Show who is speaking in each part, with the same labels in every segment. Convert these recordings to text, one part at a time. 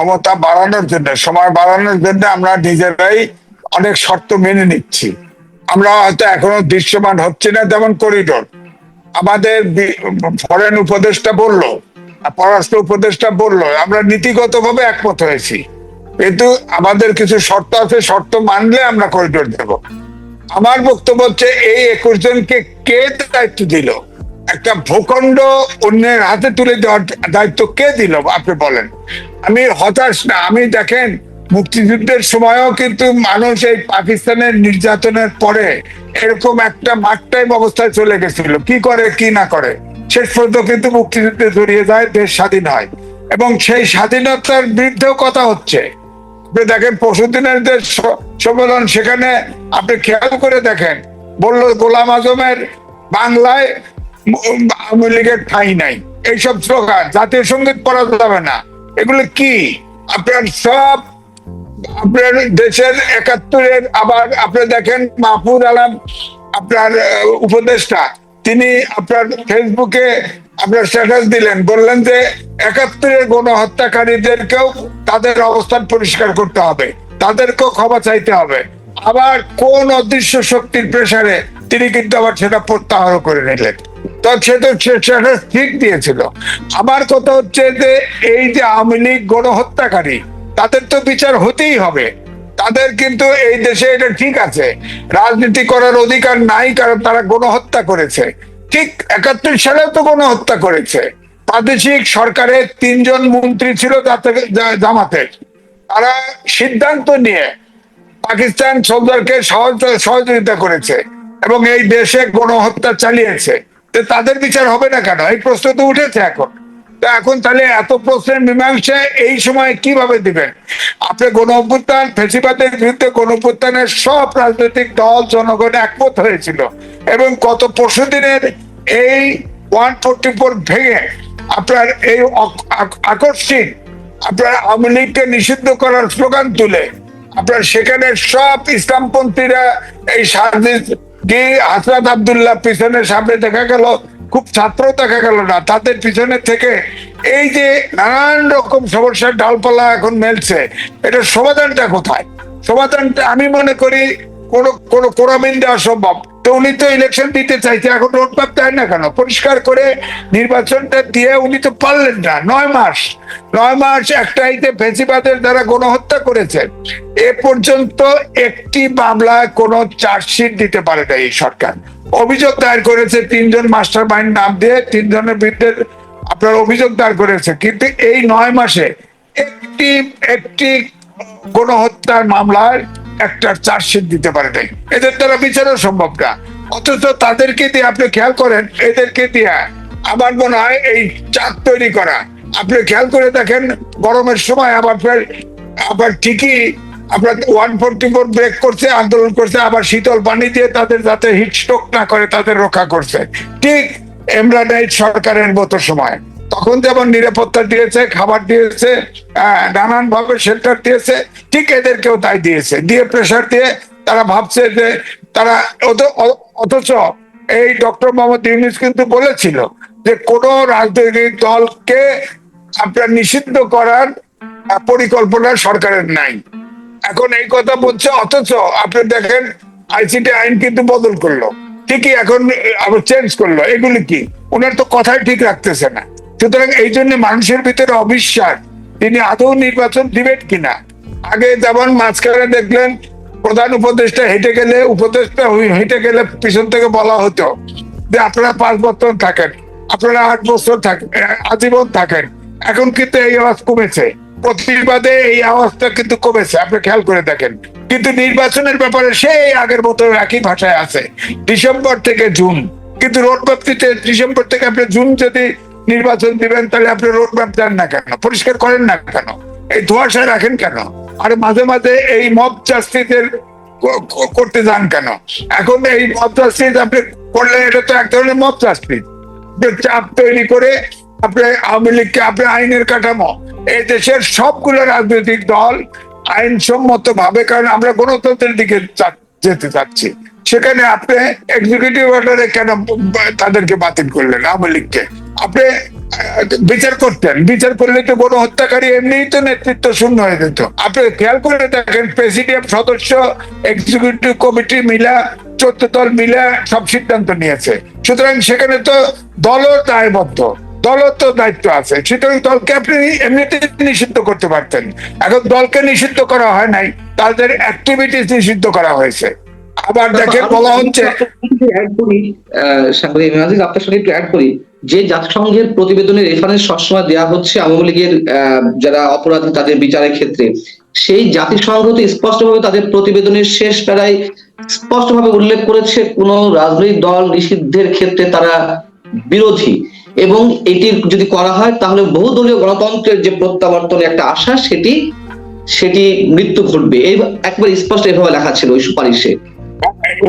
Speaker 1: ক্ষমতা বাড়ানোর জন্য, সময় বাড়ানোর জন্য আমরা নিজেরাই অনেক শর্ত মেনে নিচ্ছি। আমরা হয়তো এখনও দৃশ্যমান হচ্ছে না যেমন করিডোর। আমাদের ফরেন উপদেষ্টা বলল পররাষ্ট্র উপদেষ্টা বলল, আমরা নীতিগতভাবে একমত হয়েছি। কিন্তু আমাদের কিছু শর্ত আছে, শর্ত মানলে আমরা করিডোর দেব। আমার বক্তব্য হচ্ছে, এই একুশ জনকে কে দায়িত্ব দিল? একটা ভূখণ্ড অন্যের হাতে তুলে দেওয়ার দায়িত্ব কে দিল, আপনি বলেন। আমি হতাশ না, আমি দেখেন, মুক্তিযুদ্ধের সময়ও কিন্তু মানুষ এই পাকিস্তানের নির্যাতনের পরে এরকম একটা মাঠ টাইম অবস্থায় চলে গেছিল। কি করে, কি না করে? শেষ পর্যন্ত কিন্তু মুক্তিযুদ্ধে জড়িয়ে যায়, দেশ স্বাধীন হয়। এবং সেই স্বাধীনতার বিরুদ্ধেও কথা হচ্ছে। দেখেন পরশুদিনের যে সম্মেলন, সেখানে আপনি খেয়াল করে দেখেন, বলল গোলাম আজমের বাংলায় আওয়ামী লীগের ঠাঁই নাই। এইসব স্লোগান, জাতীয় সংগীত যাবে না। এগুলো কি? আপনার সব আপনার দেশের একাত্তরের আবার আপনি দেখেন মাহফুজ আলম, আপনার উপদেষ্টা, তিনি আপনার ফেসবুকে আপনার স্ট্যাটাস দিলেন, বললেন যে একাত্তরের গণহত্যাকারীদেরকেও তাদের অবস্থান পরিষ্কার করতে হবে, তাদেরকেও ক্ষমা চাইতে হবে। আবার কোন অদৃশ্য শক্তির প্রেসারে তিনি কিন্তু আবার সেটা প্রত্যাহার করে নিলেন। তো ঠিক দিয়েছিল। কথা হচ্ছে যে এই যে আওয়ামী লীগ গণহত্যাকারী, তাদের তো বিচার হতেই হবে। তাদের কিন্তু এই দেশে এটা ঠিক আছে। রাজনীতি করার অধিকার নাই, কারণ তারা গণহত্যা করেছে। ঠিক একাত্তর সালেও তো গণহত্যা করেছে। প্রাদেশিক সরকারের তিনজন মন্ত্রী ছিল জা- জামাতের তারা সিদ্ধান্ত নিয়ে পাকিস্তান সরকারকে সহযোগিতা করেছে এবং এই দেশে গণহত্যা চালিয়েছে। তাদের বিচার হবে না কেন? এই প্রশ্ন তো উঠেছে এখন। তো এখন তাহলে এত প্রশ্নের মীমাংসা এই সময় কীভাবে দিবেন? আপনি গণ ফেসিবাদের বিরুদ্ধে গণ সব রাজনৈতিক দল, জনগণ একমত হয়েছিল এবং গত পরশু দিনের এই ওয়ান ফোরটি ফোর ভেঙে আপনার এই আকস্মিক আপনার আওয়ামী লীগকে নিষিদ্ধ করার স্লোগান তুলে আপনার সেখানে সব ইসলামপন্থীরা এই সাজিদ কি আসরাত আবদুল্লাহ পিছনের সামনে দেখা গেল? খুব ছাত্র দেখা গেল না। তাদের পিছনে থেকে এই যে নানান রকম সমস্যার ডালপালা এখন মেলছে এটা সমাধানটা কোথায়? সমাধানটা আমি মনে করি কোন কোন কোরামিন দেওয়া সম্ভব তো উনি তো ইলেকশন দিতে চাইছে, এখন রোডম্যাপ দেয় না কেন? পরিষ্কার করে নির্বাচনটা দিয়ে উনি তো পারলেন না। নয় মাস নয় মাস একটাইতে ফেসিবাদের দ্বারা গণহত্যা করেছে। এ পর্যন্ত একটি মামলায় কোনো চার্জশিট দিতে পারে না এই সরকার। অভিযোগ দায়ের করেছে তিনজন মাস্টার মাইন্ড নাম দিয়ে, তিনজনের বিরুদ্ধে আপনার অভিযোগ দায়ের করেছে। কিন্তু এই নয় মাসে একটি একটি গণহত্যার মামলার একটা চার্জশিট দিতে পারে নাই। এদের দ্বারা বিচারও সম্ভব না। অথচ তাদেরকে দিয়ে আপনি খেয়াল করেন, এদেরকে দিয়ে আমার মনে হয় এই চাপ তৈরি করা। আপনি খেয়াল করে দেখেন, গরমের সময় আবার ফের, আবার ঠিকই আপনার ওয়ান ফোরটি ফোর ব্রেক করছে, আন্দোলন করছে, আবার শীতল পানি দিয়ে তাদের যাতে হিট স্ট্রোক না করে, তাদের রক্ষা করছে। ঠিক ইমরান সরকারের মতো সময়। তখন যেমন নিরাপত্তা দিয়েছে, খাবার দিয়েছে নানান ভাবে শেল্টার দিয়েছে, ঠিক এদেরকেও তাই দিয়েছে। দিয়ে প্রেশার দিয়ে তারা ভাবছে যে তারা অথচ এই ডক্টর মোহাম্মদ ইউনিস কিন্তু বলেছিল যে কোন রাজনৈতিক দলকে আপনার নিষিদ্ধ করার পরিকল্পনা সরকারের নাই। এখন এই কথা বলছে, অথচ আপনি দেখেন আইসিটি আইন কিন্তু বদল করল। ঠিকই এখন আবার চেঞ্জ করল। এগুলি কি? ওনার তো কথাই ঠিক রাখতেছে না। সুতরাং এই জন্য মানুষের ভিতরে অবিশ্বাস। তিনি আদৌ নির্বাচন দিবেন কিনা? আগে যেমন মাঝখানে দেখলেন প্রধান উপদেষ্টা হেঁটে গেলে, উপদেষ্টা হেঁটে গেলে পিছন থেকে বলা হতো যে আপনারা পাঁচ বছর থাকেন, আপনারা আট বছর থাকেন আজীবন থাকেন। এখন কিন্তু এই আওয়াজ কমেছে। প্রতিবাদে এই আওয়াজটা কিন্তু কমেছে, আপনি খেয়াল করে দেখেন। কিন্তু নির্বাচনের ব্যাপারে সেই আগের মতো একই ভাষায় আছে, ডিসেম্বর থেকে জুন। কিন্তু রোড ম্যাপ ডিসেম্বর থেকে আপনি জুন যদি নির্বাচন দিবেন, তাহলে আপনি রোড ম্যাপ দেন না কেন? পরিষ্কার করেন না কেন? এই ধোয়াশায় রাখেন কেন? আর মাঝে মাঝে এই মব ক- করতে যান কেন? এখন এই মব জাস্টিস আপনি করলে এটা তো এক ধরনের মব যে চাপ তৈরি করে আপনি আওয়ামী লীগকে, আপনি আইনের কাঠামো। এই দেশের সবগুলো রাজনৈতিক দল আইনসম্মত ভাবে কারণ আমরা গণতন্ত্রের দিকে যেতে চাচ্ছি। সেখানে আপনি এক্সিকিউটিভ অর্ডারে কেন তাদেরকে বাতিল করলেন, আওয়ামী লীগকে? আপনি বিচার করতেন। বিচার করলে তো কোনো হত্যাকারী এমনিই তো নেতৃত্ব শূন্য হয়ে যেত। আপনি খেয়াল করে দেখেন, প্রেসিডিয়াম সদস্য এক্সিকিউটিভ কমিটি মিলা, চোদ্দ দল মিলা সব সিদ্ধান্ত নিয়েছে। সুতরাং সেখানে তো দলও দায়বদ্ধ, দলও তো দায়িত্ব আছে। সুতরাং দলকে আপনি এমনিতে নিষিদ্ধ করতে পারতেন। এখন দলকে নিষিদ্ধ করা হয় নাই, তাদের অ্যাক্টিভিটিস নিষিদ্ধ করা হয়েছে। আবার দেখেন বলা হচ্ছে
Speaker 2: আপনার সঙ্গে একটু অ্যাড করি। যে জাতিসংঘের প্রতিবেদনের রেফারেন্স সবসময় দেওয়া হচ্ছে আওয়ামী লীগের যারা অপরাধী তাদের বিচারের ক্ষেত্রে, সেই জাতিসংঘ তো স্পষ্টভাবে তাদের প্রতিবেদনের শেষ প্যারায় স্পষ্টভাবে উল্লেখ করেছে কোন রাজনৈতিক দল নিষিদ্ধের ক্ষেত্রে তারা বিরোধী। এবং এটি যদি করা হয়, তাহলে বহুদলীয় গণতন্ত্রের যে প্রত্যাবর্তনের একটা আশা, সেটি সেটি মৃত্যু ঘটবে। এই একবার স্পষ্ট এভাবে লেখা ছিল ওই সুপারিশে।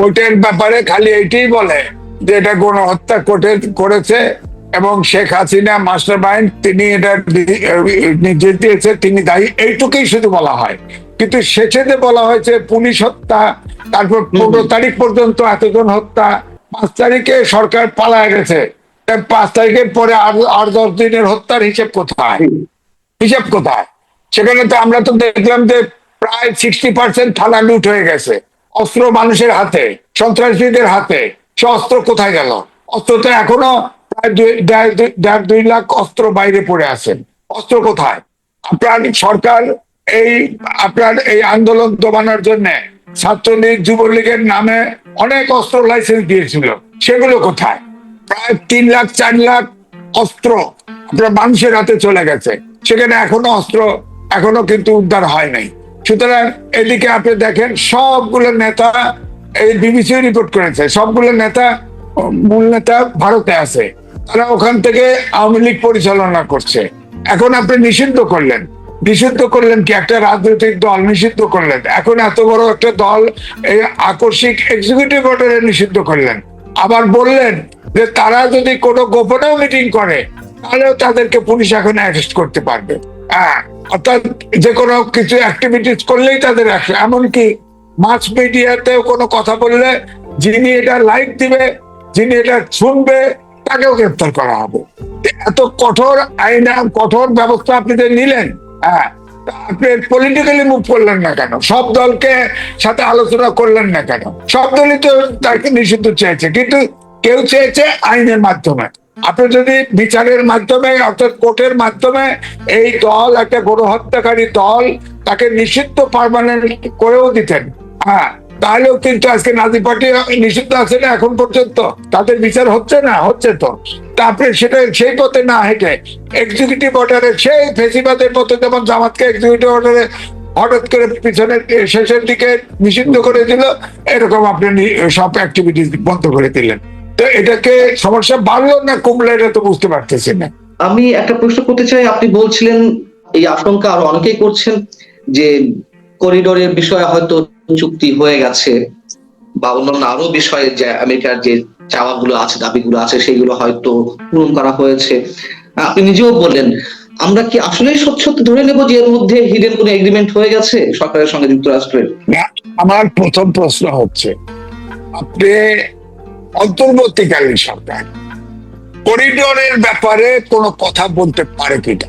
Speaker 1: ওইটার ব্যাপারে খালি এইটাই বলে। যে এটা গণহত্যা কোর্টে করেছে এবং শেখ হাসিনা মাস্টার মাইন্ড তিনি এটা দিয়েছে তিনি দায়ী। এইটুকুই শুধু বলা হয়। কিন্তু শেষে যে বলা হয়েছে পুলিশ হত্যা তারপর পনেরো তারিখ পর্যন্ত এতজন হত্যা পাঁচ তারিখে সরকার পালায় গেছে। পাঁচ তারিখের পরে আর আর দশ দিনের হত্যার হিসেব কোথায়? হিসাব কোথায়? সেখানে তো আমরা তো দেখলাম যে প্রায় সিক্সটি পার্সেন্ট থানা লুট হয়ে গেছে। অস্ত্র মানুষের হাতে সন্ত্রাসীদের হাতে। সে অস্ত্র কোথায় গেল? অস্ত্র তো এখনও প্রায় দেড় দুই- লাখ অস্ত্র বাইরে পড়ে আছেন অস্ত্র কোথায়? আপনার সরকার এই আপনার এই আন্দোলন দমানোর জন্য ছাত্রলীগ, যুবলীগের নামে অনেক অস্ত্র লাইসেন্স দিয়েছিল। সেগুলো কোথায়? প্রায় তিন লাখ, চার লাখ অস্ত্র আপনার মানুষের হাতে চলে গেছে। সেখানে এখনও অস্ত্র এখনও কিন্তু উদ্ধার হয় নাই। সুতরাং এদিকে আপনি দেখেন, সবগুলো নেতা বিবিসি রিপোর্ট করেছে। সবগুলো নেতা, মূল নেতা ভারতে আছে। তারা ওখান থেকে আওয়ামী লীগ পরিচালনা করছে। এখন আপনি নিষিদ্ধ করলেন। নিষিদ্ধ করলেন কি? একটা রাজনৈতিক দল নিষিদ্ধ করলেন। এখন এত বড় একটা দল, এই আকস্মিক এক্সিকিউটিভ অর্ডারে নিষিদ্ধ করলেন। আবার বললেন যে তারা যদি কোনো গোপনেও মিটিং করে, তাহলেও তাদেরকে পুলিশ এখন অ্যারেস্ট করতে পারবে। হ্যাঁ অর্থাৎ যে কোনো কিছু অ্যাক্টিভিটিস করলেই তাদের এমনকি মাস মিডিয়াতেও কোনো কথা বললে যিনি এটা লাইক দিবে, যিনি এটা শুনবে, তাকেও গ্রেপ্তার করা হবে। এত কঠোর আইন কঠোর ব্যবস্থা আপনি যে নিলেন হ্যাঁ আপনি পলিটিক্যালি মুভ করলেন না কেন? সব দলকে সাথে আলোচনা করলেন না কেন? সব দলই তো তাকে নিষিদ্ধ চেয়েছে, কিন্তু কেউ চেয়েছে আইনের মাধ্যমে। আপনি যদি বিচারের মাধ্যমে, অর্থাৎ কোর্টের মাধ্যমে এই দল, একটা গণহত্যাকারী দল, তাকে নিষিদ্ধ পারমানেন্ট করেও দিতেন হ্যাঁ তাহলেও কিন্তু আজকে নাজি পার্টি নিষিদ্ধ আছে না এখন পর্যন্ত? তাদের বিচার হচ্ছে না? হচ্ছে তো। তারপরে সেটা, সেই পথে না হেঁটে এক্সিকিউটিভ অর্ডারে সেই ফেসিবাদের পথে যেমন জামাতকে এক্সিকিউটিভ অর্ডারে হঠাৎ করে পিছনে শেষের দিকে নিষিদ্ধ করে দিল, এরকম আপনি সব অ্যাক্টিভিটিস বন্ধ করে দিলেন। তো এটাকে সমস্যা বাড়লো না কমলো এটা তো বুঝতে পারতেছি না।
Speaker 2: আমি একটা প্রশ্ন করতে চাই আপনি বলছিলেন এই আশঙ্কা আরও অনেকেই করছেন যে করিডোরের বিষয়ে হয়তো চুক্তি হয়ে গেছে বা অন্যান্য আরও বিষয়ে যে আমেরিকার যে চাওয়াগুলো আছে দাবিগুলো আছে সেগুলো হয়তো পূরণ করা হয়েছে। আপনি নিজেও বললেন আমরা কি আসলে সত্যি সত্যি ধরে নেব যে এর মধ্যে হিডেন কোনো এগ্রিমেন্ট হয়ে গেছে সরকারের সঙ্গে যুক্তরাষ্ট্রের?
Speaker 1: আমার প্রথম প্রশ্ন হচ্ছে আপনি অন্তর্বর্তীকালীন সরকার। করিডোরের ব্যাপারে কোনো কথা বলতে পারে কিনা?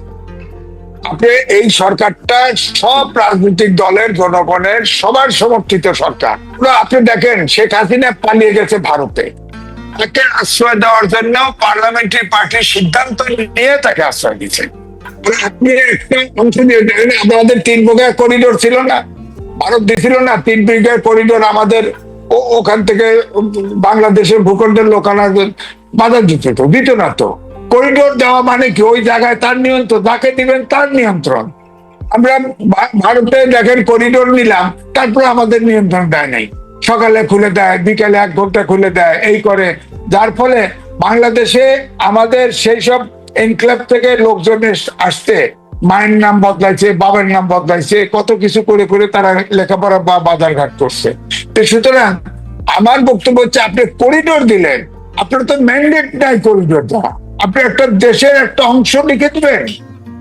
Speaker 1: আপনি এই সরকারটা সব রাজনৈতিক দলের, জনগণের, সবার সমর্থিত সরকার। আপনি দেখেন, শেখ হাসিনা পালিয়ে গেছে ভারতে। তাকে আশ্রয় দেওয়ার জন্য পার্লামেন্টারি পার্টির সিদ্ধান্ত নিয়ে তাকে আশ্রয় দিচ্ছে আপনি একটা অংশ দিয়ে আমাদের তিন প্রকার করিডোর ছিল না। ভারত দিছিল না, তিন বিঘার করিডোর আমাদের ওখান থেকে বাংলাদেশের ভূখণ্ডের লোকানা বাধা দিত তো, দিত না তো। করিডোর দেওয়া মানে কি? ওই জায়গায় তার নিয়ন্ত্রণ, যাকে দিবেন তার নিয়ন্ত্রণ। আমরা ভারতে দেখেন করিডোর নিলাম, তারপরে আমাদের নিয়ন্ত্রণ দেয় নাই। সকালে খুলে দেয়, বিকালে এক ঘণ্টা খুলে দেয়, এই করে। যার ফলে বাংলাদেশে আমাদের সেই সব এনক্লাব থেকে লোকজন আসতে মায়ের নাম বদলাইছে, বাবার নাম বদলাইছে, কত কিছু করে করে তারা লেখাপড়া বা বাজারঘাট করছে। তো সুতরাং আমার বক্তব্য হচ্ছে আপনি করিডোর দিলেন। আপনার তো ম্যান্ডেট নাই করিডোর দেওয়া আপনি একটা দেশের একটা অংশ লিখে দিবেন।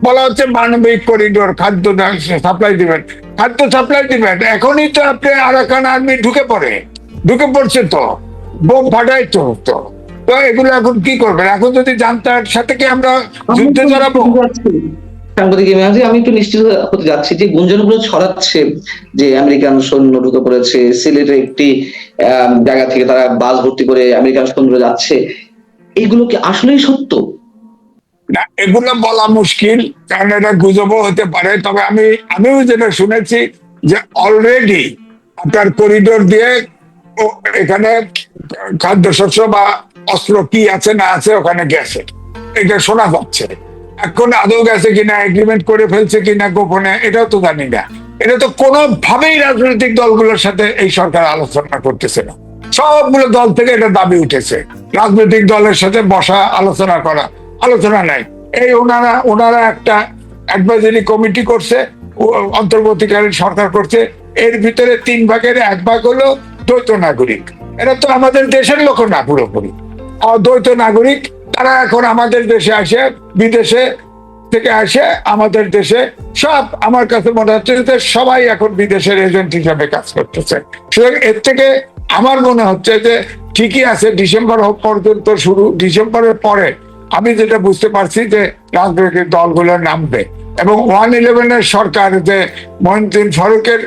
Speaker 1: বলা হচ্ছে মানবিক করিডোর খাদ্য সাপ্লাই দিবেন। খাদ্য সাপ্লাই দিবেন। এখনই তো আপনি আরাকান আর্মি ঢুকে পড়ে। ঢুকে পড়ছে তো। বোম ফাটাই তো তো। তো এগুলো এখন কি করবেন? এখন যদি জানতার সাথে কি আমরা যুদ্ধে জড়াবো?
Speaker 2: সাংবাদিক আমি একটু নিশ্চিত হতে যাচ্ছি যে গুঞ্জনগুলো ছড়াচ্ছে যে আমেরিকান সৈন্য ঢুকে পড়েছে সিলেটের একটি জায়গা থেকে তারা বাস ভর্তি করে আমেরিকান সৈন্য যাচ্ছে। কি আসলেই সত্য?
Speaker 1: না, এগুলো বলা মুশকিল, কারণ এটা গুজবও হতে পারে। তবে আমি, আমিও যেটা শুনেছি যে অলরেডি আপনার করিডোর দিয়ে এখানে খাদ্যশস্য বা অস্ত্র কি আছে না আছে ওখানে গেছে। এটা শোনা যাচ্ছে। এখন আদৌ গেছে কিনা এগ্রিমেন্ট করে ফেলছে কিনা গোপনে, এটাও তো জানি না। এটা তো কোনোভাবেই রাজনৈতিক দলগুলোর সাথে এই সরকার আলোচনা করতেছে না। সবগুলো দল থেকে এটা দাবি উঠেছে। রাজনৈতিক দলের সাথে বসা, আলোচনা করা, আলোচনা নাই। এই ওনারা ওনারা একটা অ্যাডভাইজারি কমিটি করছে অন্তর্বর্তীকালীন সরকার করছে। এর ভিতরে তিন ভাগের এক ভাগ হলো দ্বৈত নাগরিক। এরা তো আমাদের দেশের লোক না পুরোপুরি। অদ্বৈত নাগরিক তারা এখন আমাদের দেশে আসে, বিদেশে থেকে আসে, আমাদের দেশে। সব আমার কাছে মনে হচ্ছে যে সবাই এখন বিদেশের এজেন্ট হিসাবে কাজ করতেছে। সুতরাং এর থেকে আমার মনে হচ্ছে যে ঠিকই আছে, ডিসেম্বর পর্যন্ত শুরু, ডিসেম্বরের পরে আমি যেটা বুঝতে পারছি যে রাজনৈতিক দলগুলো নামবে। এবং ওয়ান ইলেভেনের সরকার যে মহিনুদ্দিন ফারুকের,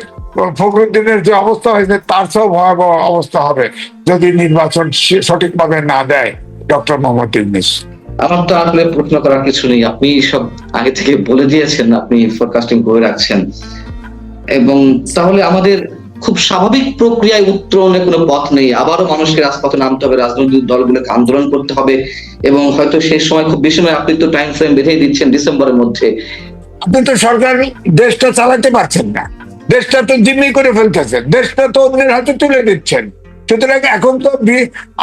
Speaker 1: ফখরুদ্দিনের যে অবস্থা হয়েছে, তার সব ভয়াবহ অবস্থা হবে যদি নির্বাচন সঠিকভাবে না দেয়। ডক্টর মোহাম্মদ ইউনিস।
Speaker 2: আমার তো আসলে প্রশ্ন করার কিছু নেই। আপনি সব আগে থেকে বলে দিয়েছেন আপনি ফোরকাস্টিং করে রাখছেন। এবং তাহলে আমাদের খুব স্বাভাবিক প্রক্রিয়ায় উত্তরণের কোনো পথ নেই। আবারও মানুষকে রাজপথে নামতে হবে রাজনৈতিক দলগুলোকে আন্দোলন করতে হবে এবং হয়তো সেই সময় খুব বেশি সময় আপনি তো টাইম ফ্রেম বেঁধেই দিচ্ছেন ডিসেম্বরের মধ্যে।
Speaker 1: আপনি তো সরকার দেশটা চালাতে পারছেন না। দেশটা তো জিম্মি করে ফেলতেছেন। দেশটা তো অন্যের হাতে তুলে দিচ্ছেন। সুতরাং এখন তো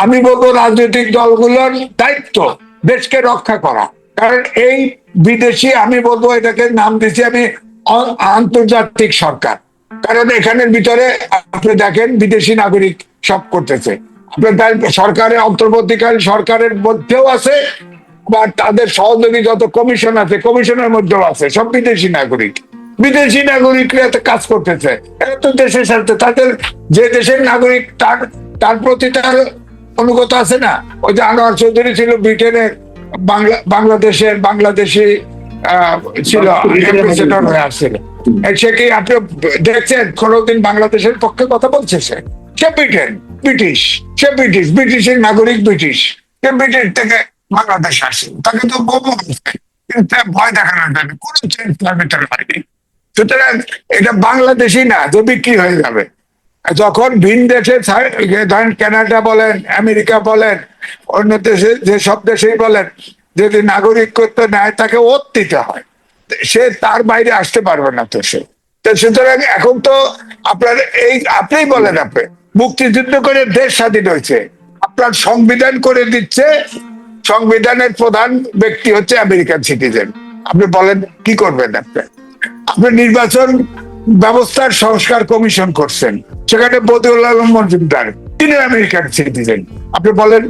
Speaker 1: আমি বলব রাজনৈতিক দলগুলোর দায়িত্ব দেশকে রক্ষা করা। কারণ এই বিদেশি, আমি বলব এটাকে নাম দিচ্ছি আমি আন্তর্জাতিক সরকার। কারণ এখানের ভিতরে আপনি দেখেন বিদেশি নাগরিক সব করতেছে। আপনার সরকারের অন্তর্বর্তীকালীন সরকারের মধ্যেও আছে, বা তাদের সহযোগী যত কমিশন আছে, কমিশনের মধ্যেও আছে, সব বিদেশি নাগরিক। বিদেশি নাগরিকরা তো কাজ করতেছে এরা দেশের সাথে তাদের যে দেশের নাগরিক, তার তার প্রতি তার অনুগত আছে না? ওই যে আনোয়ার চৌধুরী ছিল ব্রিটেনের বাংলা, বাংলাদেশের বাংলাদেশি ছিল অ্যাম্বাসেডর হয়ে আসছিল। সে কি আপনি দেখছেন? কোনোদিন বাংলাদেশের পক্ষে কথা বলছে সে? সে ব্রিটেন, ব্রিটিশ, সে ব্রিটিশ, ব্রিটিশের নাগরিক ব্রিটিশ। সে ব্রিটেন থেকে বাংলাদেশ আসে। তাকে তো ভয় দেখানোর জন্য কোনো চেঞ্জ তার ভিতরে সুতরাং এটা বাংলাদেশি না, যে বিক্রি হয়ে যাবে। যখন ভিন দেশে ধরেন কানাডা বলেন, আমেরিকা বলেন, অন্য দেশে, যে সব দেশেই বলেন, যদি নাগরিকত্ব নেয় তাকে ওত দিতে হয়, সে তার বাইরে আসতে পারবে না তো সে। তো সুতরাং এখন তো আপনার এই, আপনিই বলেন আপনি, মুক্তিযুদ্ধ করে দেশ স্বাধীন হয়েছে। আপনার সংবিধান করে দিচ্ছে, সংবিধানের প্রধান ব্যক্তি হচ্ছে আমেরিকান সিটিজেন। আপনি বলেন, কি করবেন আপনি? আপনি নির্বাচন ব্যবস্থার সংস্কার কমিশন করছেন। সেখানে বদিউল আলম মজুমদার তিনি আমেরিকান সিটিজেন আপনি বলেন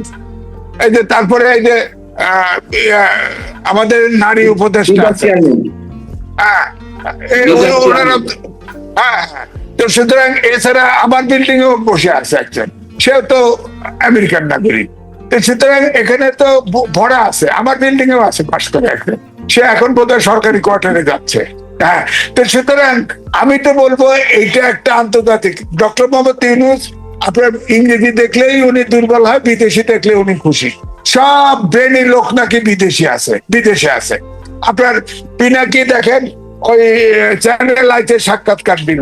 Speaker 1: এই যে তারপরে এই যে আমাদের নারী উপদেষ্টা হ্যাঁ হ্যাঁ হ্যাঁ। তো সুতরাং এছাড়া আমার বিল্ডিং এও বসে আছে একজন। সেও তো আমেরিকান নাগরিক। তো সুতরাং এখানে তো ভরা আছে। আমার বিল্ডিং এও আছে পাশ করে একটা সে এখন বোধহয় সরকারি কোয়ার্টারে যাচ্ছে। হ্যাঁ তো সুতরাং আমি তো বলব, এইটা একটা আন্তর্জাতিক। ডক্টর মোহাম্মদ ইউনুস, আপনার ইংরেজি দেখলেই উনি দুর্বল হয়, বিদেশি দেখলে উনি খুশি। সব ব্রেনি লোক নাকি বিদেশি আছে, বিদেশে আছে। আপনার পিনাকি দেখেন, ওই, চ্যানেল আইতে সাক্ষাৎকার নিল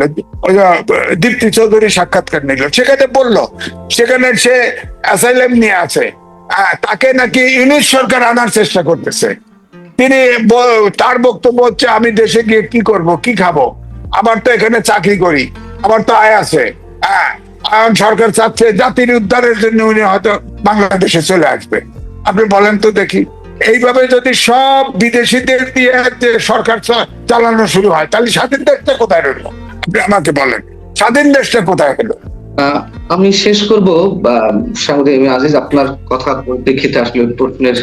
Speaker 1: দীপ্তি চৌধুরী সাক্ষাৎকার নিল। সেখানে বলল, সেখানে সে অ্যাসাইলেম নিয়ে আছে। তাকে নাকি ইউনিট সরকার আনার চেষ্টা করতেছে। তিনি তার বক্তব্য হচ্ছে, আমি দেশে গিয়ে কি করব, কি খাব? আমার তো এখানে চাকরি করি, আমার তো আয় আছে। হ্যাঁ সরকার চাচ্ছে, জাতির উদ্ধারের জন্য উনি হয়তো বাংলাদেশে চলে আসবে। আপনি বলেন তো দেখি। এইভাবে যদি সব বিদেশিদের দিয়ে সরকার চালানো শুরু হয়, তাহলে স্বাধীন দেশটা কোথায় রইল? আপনি আমাকে বলেন, স্বাধীন দেশটা কোথায় হলো?
Speaker 2: আমি শেষ করব আজিজ, আপনার কথা পরিপ্রেক্ষিতে আসলে প্রশ্নের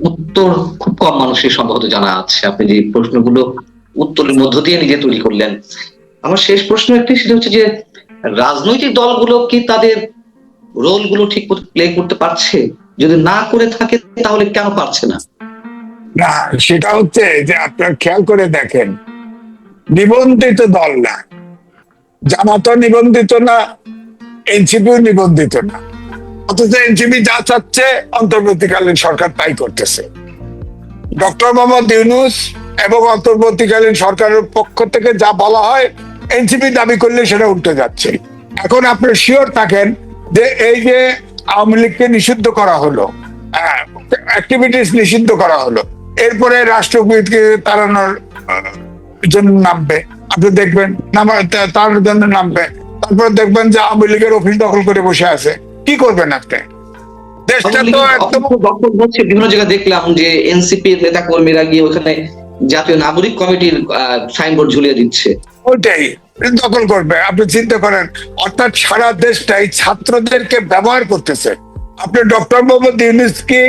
Speaker 2: উত্তর খুব কম মানুষের সম্ভবত জানা আছে। আপনি যে প্রশ্নগুলো উত্তরের মধ্য দিয়ে নিজে তৈরি করলেন। আমার শেষ প্রশ্ন একটি, সেটা হচ্ছে যে, রাজনৈতিক দলগুলো কি তাদের রোলগুলো ঠিক মতো প্লে করতে পারছে? যদি না করে থাকে, তাহলে কেন পারছে না?
Speaker 1: না, সেটা হচ্ছে যে আপনার খেয়াল করে দেখেন, নিবন্ধিত দল না। জামাতও নিবন্ধিত না, এনসিপিও নিবন্ধিত না। অথচ এনসিপি যা চাচ্ছে অন্তর্বর্তীকালীন সরকার তাই করতেছে। ডক্টর মোহাম্মদ ইউনুস এবং অন্তর্বর্তীকালীন সরকারের পক্ষ থেকে যা বলা হয় এনসিপি দাবি করলে সেটা উল্টে যাচ্ছে। এখন আপনি শিওর থাকেন যে এই যে আওয়ামী লীগকে নিষিদ্ধ করা হলো অ্যাক্টিভিটিস নিষিদ্ধ করা হলো, এরপরে রাষ্ট্রপতিকে তাড়ানোর জন্য নামবে। আপনি দেখবেন তার জন্য নামবে। তারপরে দেখবেন যে আওয়ামী লীগের অফিস দখল করে বসে আছে। কি করবেন আপনি দেশটা তো একদম
Speaker 2: হচ্ছে বিভিন্ন জায়গায় দেখলাম যে এনসিপি নেতা কর্মীরা গিয়ে ওখানে জাতীয় নাগরিক কমিটির সাইনবোর্ড ঝুলিয়ে দিচ্ছে।
Speaker 1: ওইটাই দখল করবে। আপনি চিন্তা করেন অর্থাৎ সারা দেশটাই ছাত্রদেরকে ব্যবহার করতেছে। আপনি ডক্টর মোহাম্মদ ইউনুস কি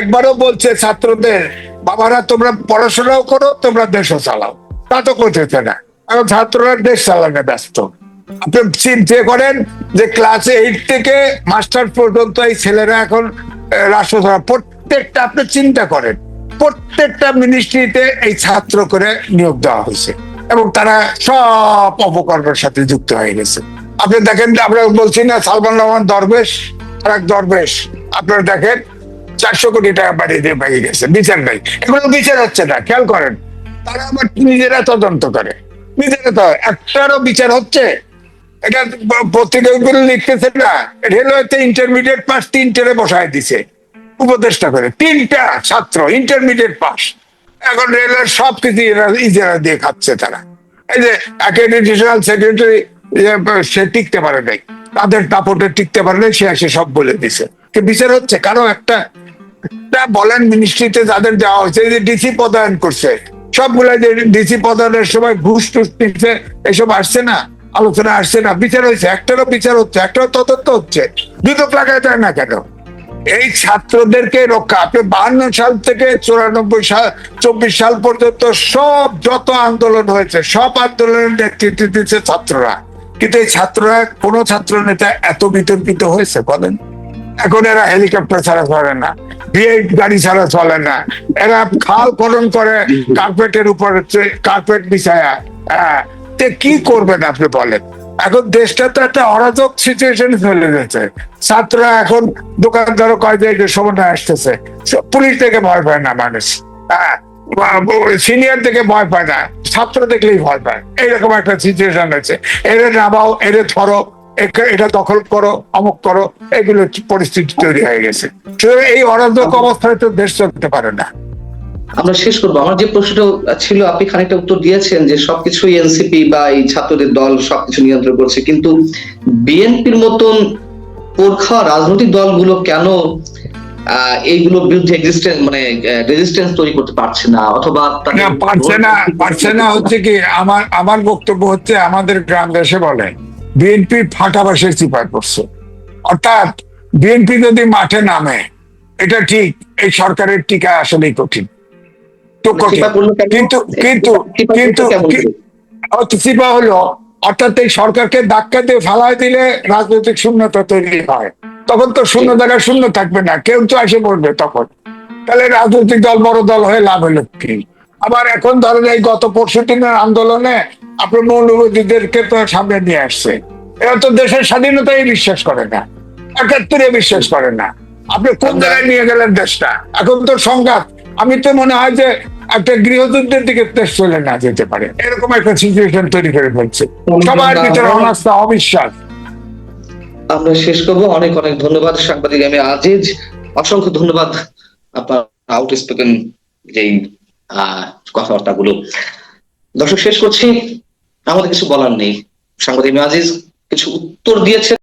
Speaker 1: একবারও বলছে ছাত্রদের বাবারা তোমরা পড়াশোনাও করো তোমরা দেশও চালাও। তা তো করতেছে না। এখন ছাত্ররা দেশ চালানো ব্যস্ত। চিন্তা করেন যে ক্লাস এইট থেকে মাস্টার পর্যন্ত এই ছেলেরা এখন। প্রত্যেকটা আপনি চিন্তা করেন, প্রত্যেকটা মিনিস্ট্রিতে এই ছাত্র করে নিয়োগ দেওয়া হয়েছে এবং তারা সব অপকর্মের সাথে যুক্ত হয়ে গেছে। আপনি দেখেন, আমরা বলছি না, সালমান রহমান দরবেশ, আর এক দরবেশ, আপনারা দেখেন, চারশো কোটি টাকা বাড়িয়ে দিয়ে পেয়ে গেছে, বিচার নাই। এগুলো বিচার হচ্ছে না, খেয়াল করেন। তারা আবার নিজেরা তদন্ত করে। নিজেরা তো, একটারও বিচার হচ্ছে এটা পত্রিকাগুলো লিখতেছে না রেলওয়েতে ইন্টারমিডিয়েট পাস তিনটেরে বসায় দিছে, উপদেষ্টা করে। তিনটা ছাত্র ইন্টারমিডিয়েট পাস এখন রেলের সব কিছু ইজারা দিয়ে খাচ্ছে তারা। এই যে অ্যাকাডেমিশনাল সেক্রেটারি সে টিকতে পারে নাই, তাদের দাপটে টিকতে পারে নাই, সে এসে সব বলে দিছে। বিচার হচ্ছে কারও একটা একটা বলেন মিনিস্ট্রিতে যাদের দেওয়া হয়েছে যে ডিসি পদায়ন করছে সবগুলা যে ডিসি পদায়নের সময় ঘুষ টুস নিচ্ছে, এসব আসছে না। আলোচনা আসছে না বিচার হয়েছে একটারও বিচার হচ্ছে একটারও তদন্ত হচ্ছে দুদক লাগায় দেয় না কেন? এই ছাত্রদেরকে রক্ষা আপনি বাহান্ন সাল থেকে চুরানব্বই সাল চব্বিশ সাল পর্যন্ত সব যত আন্দোলন হয়েছে সব আন্দোলনের নেতৃত্ব দিচ্ছে ছাত্ররা। কিন্তু এই ছাত্ররা কোনো ছাত্র নেতা এত বিতর্কিত হয়েছে বলেন? এখন এরা হেলিকপ্টার ছাড়া চলে না ভিআইপ গাড়ি ছাড়া চলে না এরা খাল খনন করে কার্পেটের উপর কার্পেট বিছায়া হ্যাঁ কি করবেন আপনি বলেন? এখন দেশটা তো একটা অরাজক সিচুয়েশন চলে গেছে। ছাত্ররা এখন দোকানদার কয় যে সমন্বয় আসতেছে। পুলিশ থেকে ভয় পায় না মানুষ। হ্যাঁ? সিনিয়র থেকে ভয় পায় না। ছাত্র দেখলেই ভয় পায়। এইরকম একটা সিচুয়েশন আছে। এরে নামাও এরে ধরো এটা দখল করো অমুক করো এগুলো পরিস্থিতি তৈরি হয়ে গেছে। এই অরাজক অবস্থায় তো দেশ চলতে পারে না।
Speaker 2: আমরা শেষ করব। আমার যে প্রশ্নটা ছিল, আপনি খানিকটা উত্তর দিয়েছেন যে সবকিছুই এনসিপি বা এই ছাত্রদের দল সবকিছু নিয়ন্ত্রণ করছে। কিন্তু বিএনপির মতন পোরখা রাজনৈতিক দলগুলো কেন এইগুলোর বিরুদ্ধে এক্সিস্টেন্স মানে রেজিস্ট্যান্স তৈরি করতে পারছে না? অথবা
Speaker 1: পারছে না পারছে না হচ্ছে কি, আমার আমার বক্তব্য হচ্ছে, আমাদের গ্রাম দেশে বলে, বিএনপি ফাটাবাসের চিপায় পড়ছে অর্থাৎ, বিএনপি যদি মাঠে নামে, এটা ঠিক, এই সরকারের টিকা আসলেই কঠিন। কিন্তু কিন্তু কিন্তু? কি- চিপা হলো অর্থাৎ এই সরকারকে ধাক্কা দিয়ে ফালায় দিলে রাজনৈতিক শূন্যতা তৈরি হয়। তখন তো শূন্য জায়গায় শূন্য থাকবে না কেউ তো পড়বে তখন। তাহলে রাজনৈতিক দল বড় দল হয়ে লাভ হলো কি? আবার এখন ধরেন এই গত পরশু দিনের আন্দোলনে আপনার মৌলবাদীদেরকে তো সামনে নিয়ে আসছে। এরা তো দেশের স্বাধীনতাই বিশ্বাস করে না একাত্তরে বিশ্বাস করে না। আপনি কোন জায়গায় নিয়ে গেলেন দেশটা? এখন তো সংঘাত। আমি তো মনে হয় যে একটা গৃহযুদ্ধের দিকে দেশ চলে না যেতে পারে। এরকম একটা সিচুয়েশন তৈরি করে ফেলছে। সবার ভিতরে অনাস্থা অবিশ্বাস।
Speaker 2: আমরা শেষ করব। অনেক অনেক ধন্যবাদ সাংবাদিক আমি আজিজ। অসংখ্য ধন্যবাদ আপনার আউট স্পোকেন যেই আহ, কথাবার্তাগুলো। দর্শক শেষ করছি। আমাদের কিছু বলার নেই। সাংবাদিক আমি আজিজ কিছু উত্তর দিয়েছে